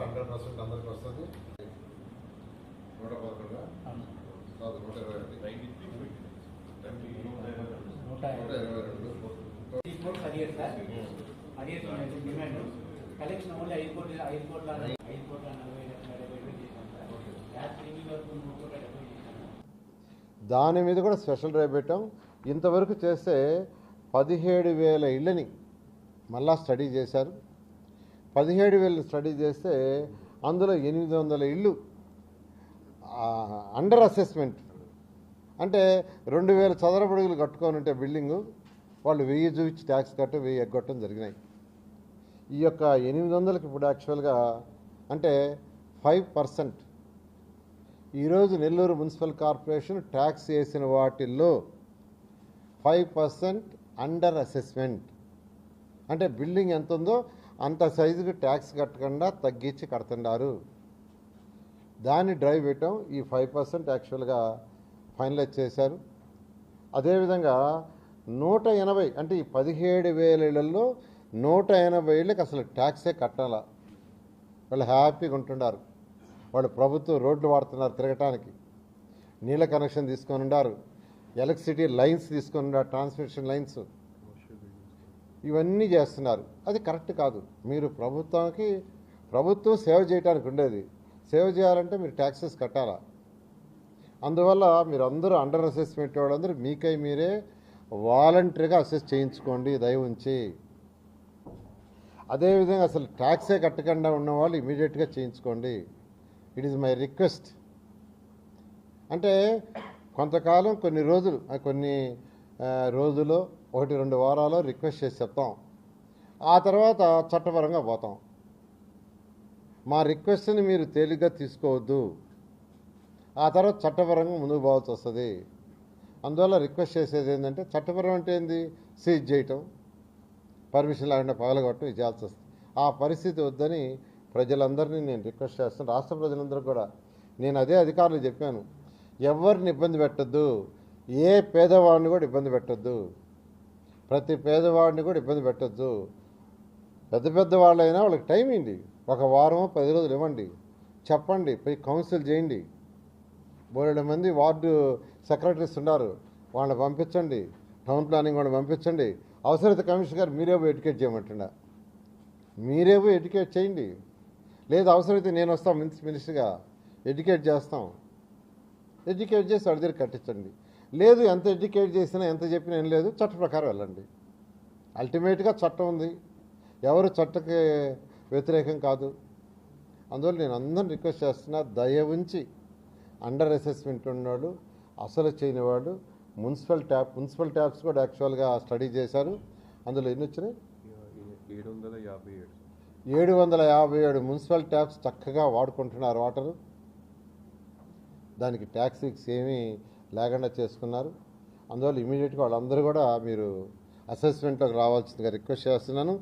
Hundred percent అందరికి వస్తుంది. నూట పదకొండు? నూట ఇరవై నూట ఇరవై రెండు. దాని మీద కూడా స్పెషల్ డ్రైవ్ పెట్టాం. ఇంతవరకు చేస్తే పదిహేడు వేల ఇళ్ళని మళ్ళా స్టడీ చేశారు. పదిహేడు వేలు స్టడీ చేస్తే అందులో ఎనిమిది వందల ఇళ్ళు అండర్ అసెస్మెంట్ అంటే రెండు వేల చదరపడుగులు కట్టుకొని ఉంటే బిల్డింగు వాళ్ళు వెయ్యి చూపించి ట్యాక్స్ కట్టి వెయ్యి ఎగ్గొట్టడం జరిగినాయి. ఈ యొక్క ఎనిమిది వందలకి ఇప్పుడు యాక్చువల్గా అంటే ఫైవ్ పర్సెంట్ ఈరోజు నెల్లూరు మున్సిపల్ కార్పొరేషన్ ట్యాక్స్ వేసిన వాటిల్లో ఫైవ్ పర్సెంట్ అండర్ అసెస్మెంట్ అంటే బిల్డింగ్ ఎంత ఉందో అంత సైజుకి ట్యాక్స్ కట్టకుండా తగ్గించి కడుతున్నారు దాన్ని డ్రైవ్ చేయటం ఈ ఫైవ్ పర్సెంట్ యాక్చువల్గా ఫైనలైజ్ చేశారు. అదేవిధంగా నూట ఎనభై అంటే ఈ పదిహేడు వేలలో నూట ఎనభై ఏళ్ళకి అసలు ట్యాక్సే కట్టాల. వాళ్ళు హ్యాపీగా ఉంటున్నారు. వాళ్ళు ప్రభుత్వం రోడ్లు వాడుతున్నారు తిరగటానికి. నీళ్ళ కనెక్షన్ తీసుకొని ఉన్నారు ఎలక్ట్రిసిటీ లైన్స్ తీసుకొని ఉన్నారు ట్రాన్స్మిషన్ లైన్స్. ఇవన్నీ చేస్తున్నారు. అది కరెక్ట్ కాదు. మీరు ప్రభుత్వానికి ప్రభుత్వం సేవ చేయడానికి ఉండేది. సేవ చేయాలంటే మీరు ట్యాక్సెస్ కట్టాలా? అందువల్ల మీరు అందరూ అండర్ అసెస్మెంట్ వాళ్ళందరూ మీకై మీరే వాలంటరీగా అసెస్ చేయించుకోండి దయ ఉంచి అదేవిధంగా అసలు ట్యాక్సే కట్టకుండా ఉన్న వాళ్ళు ఇమీడియట్గా చేయించుకోండి. ఇట్ ఈజ్ మై రిక్వెస్ట్ అంటే కొంతకాలం కొన్ని రోజులు కొన్ని రోజులు ఒకటి రెండు వారాలు రిక్వెస్ట్ చేసి చెప్తాం. ఆ తర్వాత చట్టపరంగా పోతాం. మా రిక్వెస్ట్ని మీరు తేలిగ్గా తీసుకోవద్దు. ఆ తర్వాత చట్టపరంగా ముందుకు పోవాల్సి వస్తుంది. అందువల్ల రిక్వెస్ట్ చేసేది ఏంటంటే చట్టపరం అంటే ఏంది? సీజ్ చేయటం పర్మిషన్ లేకుండా పగలగొట్టడం ఇచ్చాల్సి వస్తుంది. ఆ పరిస్థితి వద్దని ప్రజలందరినీ నేను రిక్వెస్ట్ చేస్తాను. రాష్ట్ర ప్రజలందరూ కూడా. నేను అదే అధికారులు చెప్పాను. ఎవరిని ఇబ్బంది పెట్టద్దు. ఏ పేదవాడిని కూడా ఇబ్బంది పెట్టద్దు. ప్రతి పేదవాడిని కూడా ఇబ్బంది పెట్టద్దు. పెద్ద పెద్ద వాళ్ళైనా వాళ్ళకి టైం ఇవ్వండి. ఒక వారం పది రోజులు ఇవ్వండి. చెప్పండి పోయి కౌన్సిల్ చేయండి. బోలెడు మంది వార్డు సెక్రటరీస్ ఉన్నారు. వాళ్ళని పంపించండి. టౌన్ ప్లానింగ్ వాళ్ళని పంపించండి. అవసరత కమిషనర్ గారు మీరే పోయి ఎడ్యుకేట్ చేయమంటుండ మీరే పోయి ఎడ్యుకేట్ చేయండి. లేదు అవసరమైతే నేను వస్తాను మినిస్ మినిస్టర్గా ఎడ్యుకేట్ చేస్తాం. ఎడ్యుకేట్ చేసి వాడి దగ్గర కట్టించండి. లేదు ఎంత ఎడ్యుకేట్ చేసినా ఎంత చెప్పినా ఏం లేదు చట్ట ప్రకారం వెళ్ళండి. అల్టిమేట్గా చట్టం ఉంది. ఎవరు చట్టకి వ్యతిరేకం కాదు. అందువల్ల నేను అందరిని రిక్వెస్ట్ చేస్తున్నా దయ ఉంచి అండర్ అసెస్మెంట్ ఉన్నవాడు అసలు చేయనివాడు మున్సిపల్ ట్యాప్ మున్సిపల్ ట్యాప్స్ కూడా యాక్చువల్గా స్టడీ చేశారు. అందులో ఎన్ని వచ్చినాయి? ఏడు వందల యాభై ఏడు. ఏడు వందల యాభై ఏడు మున్సిపల్ ట్యాప్స్ చక్కగా వాడుకుంటున్నారు వాటరు. దానికి ట్యాక్సీస్ ఏమీ లేకుండా చేసుకున్నారు. అందువల్ల ఇమీడియట్గా వాళ్ళందరూ కూడా మీరు అసెస్మెంట్లోకి రావాల్సిందిగా రిక్వెస్ట్ చేస్తున్నాను.